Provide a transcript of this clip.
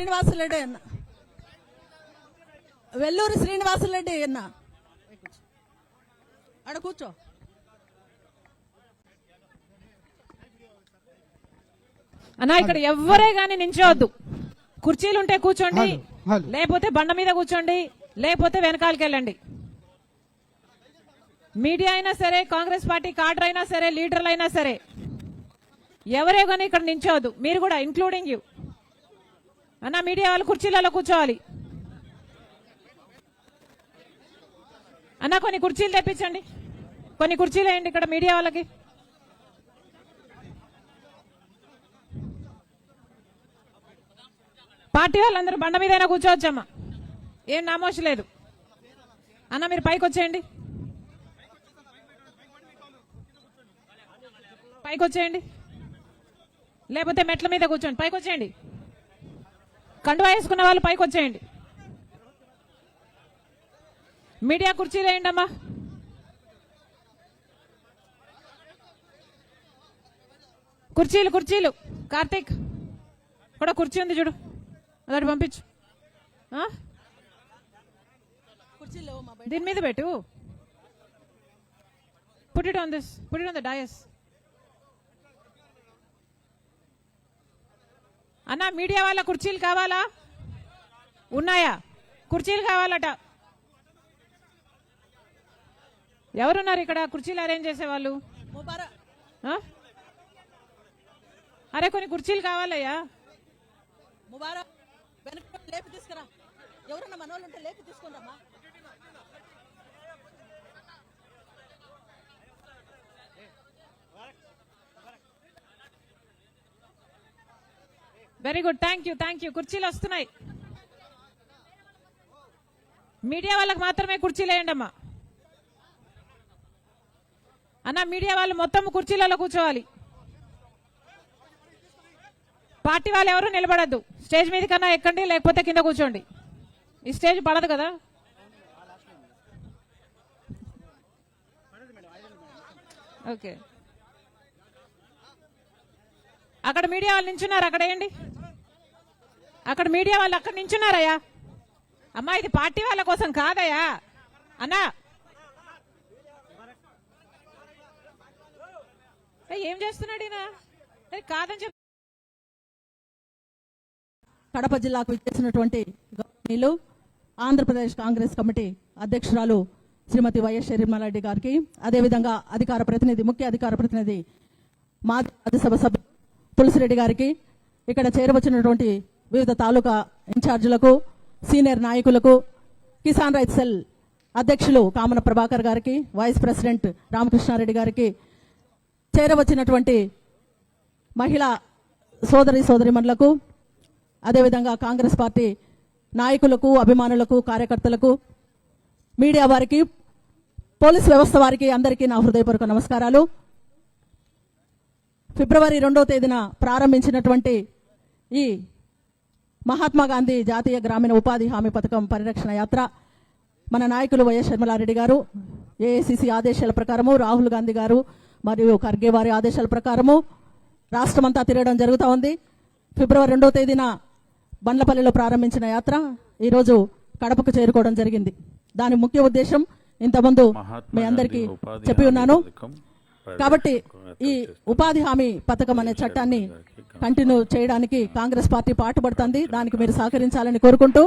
శ్రీనివాసరెడ్డి అన్న. వెల్లూరు శ్రీనివాసరెడ్డి అన్న. అక్కడ కూర్చో. అన్నా ఇక్కడ ఎవ్వరే గాని నించోవద్దు. కుర్చీలు ఉంటే కూర్చోండి. లేకపోతే బండ మీద కూర్చోండి లేకపోతే వెనకాలకి వెళ్ళండి. మీడియా అయినా సరే కాంగ్రెస్ పార్టీ కాడర్ అయినా సరే లీడర్లు అయినా సరే ఎవరే కానీ ఇక్కడ నించోవద్దు. మీరు కూడా ఇంక్లూడింగ్ యూ అన్న మీడియా వాళ్ళు కుర్చీలలో కూర్చోవాలి. అన్న కొన్ని కుర్చీలు తెప్పించండి. కొన్ని కుర్చీలు వేయండి ఇక్కడ మీడియా వాళ్ళకి. పార్టీ వాళ్ళందరూ బండ మీదైనా కూర్చోవచ్చమ్మా. ఏం నామోష లేదు. అన్న మీరు పైకి వచ్చేయండి. పైకి వచ్చేయండి. లేకపోతే మెట్ల మీద కూర్చోండి. పైకి వచ్చేయండి. కండువా వేసుకున్న వాళ్ళు పైకి వచ్చేయండి. మీడియా కుర్చీలు వేయండి అమ్మా కుర్చీలు కుర్చీలు. కార్తీక్ కూడా కుర్చీ ఉంది చూడు. అదటి పంపించు. దీని మీద పెట్టు. Put it on this put it on the dais అన్న మీడియా వాళ్ళ కుర్చీలు కావాలా? ఉన్నాయా? కుర్చీలు కావాలట. ఎవరున్నారు ఇక్కడ? కుర్చీలు అరేంజ్ చేసేవాళ్ళు? అరే కొన్ని కుర్చీలు కావాలయ్యా. ముబారా వెనక లేపి తీసుకురా. ఎవరన్నా మనోళ్ళు ఉంటే లేపి తీసుకుందామా very good thank you thank you కుర్చీలు వస్తున్నాయి. మీడియా వాళ్ళకి మాత్రమే కుర్చీలు వేయండి అమ్మా. అన్న మీడియా వాళ్ళు మొత్తం కుర్చీలలో కూర్చోవాలి. పార్టీ వాళ్ళు ఎవరు నిలబడద్దు. స్టేజ్ మీద కన్నా ఎక్కండి లేకపోతే కింద కూర్చోండి. ఈ స్టేజ్ పడదు కదా? ఓకే అక్కడ మీడియా వాళ్ళు నించున్నారు అక్కడ ఏంటి అక్కడ మీడియా వాళ్ళు అక్కడ నించున్నారయ్యా. అమ్మా ఇది పార్టీ వాళ్ళ కోసం కాదయ్యా. అన్నా. ఏం చేస్తున్నాడు ఈయన? కాదని చెప్ కడప జిల్లాకు ఇచ్చేసినటువంటి గౌరవనీయులు ఆంధ్రప్రదేశ్ కాంగ్రెస్ కమిటీ అధ్యక్షురాలు శ్రీమతి వైఎస్ షరీమారెడ్డి గారికి అదేవిధంగా అధికార ప్రతినిధి ముఖ్య అధికార ప్రతినిధి మాజీ రాజ్యసభ సభ్యులు తులసిరెడ్డి గారికి ఇక్కడ చేరవచ్చినటువంటి వివిధ తాలూకా ఇన్ఛార్జీలకు సీనియర్ నాయకులకు కిసాన్ రైతు సెల్ అధ్యక్షులు కామన ప్రభాకర్ గారికి వైస్ ప్రెసిడెంట్ రామకృష్ణారెడ్డి గారికి చేరవచ్చినటువంటి మహిళా సోదరి సోదరిమణులకు అదేవిధంగా కాంగ్రెస్ పార్టీ నాయకులకు అభిమానులకు కార్యకర్తలకు మీడియా వారికి పోలీస్ వ్యవస్థ వారికి అందరికీ నా హృదయపూర్వక నమస్కారాలు. ఫిబ్రవరి రెండవ తేదీన ప్రారంభించినటువంటి ఈ మహాత్మా గాంధీ జాతీయ గ్రామీణ ఉపాధి హామీ పథకం పరిరక్షణ యాత్ర. మన నాయకులు వైఎస్ షర్మిలారెడ్డి గారు ఏఐసిసి ఆదేశాల ప్రకారము రాహుల్ గాంధీ గారు మరియు ఖర్గే వారి ఆదేశాల ప్రకారము రాష్ట్రమంతా తిరగడం జరుగుతూ ఉంది. ఫిబ్రవరి రెండవ తేదీన బండ్లపల్లిలో ప్రారంభించిన యాత్ర ఈరోజు కడపకు చేరుకోవడం జరిగింది. దాని ముఖ్య ఉద్దేశం ఇంతకుముందు మీ అందరికీ చెప్పి ఉన్నాను. కాబట్టి ఈ ఉపాధి హామీ పథకం అనే చట్టాన్ని కంటిన్యూ చేయడానికి కాంగ్రెస్ పార్టీ పాటుపడుతుంది. దానికి మీరు సహకరించాలని కోరుకుంటూ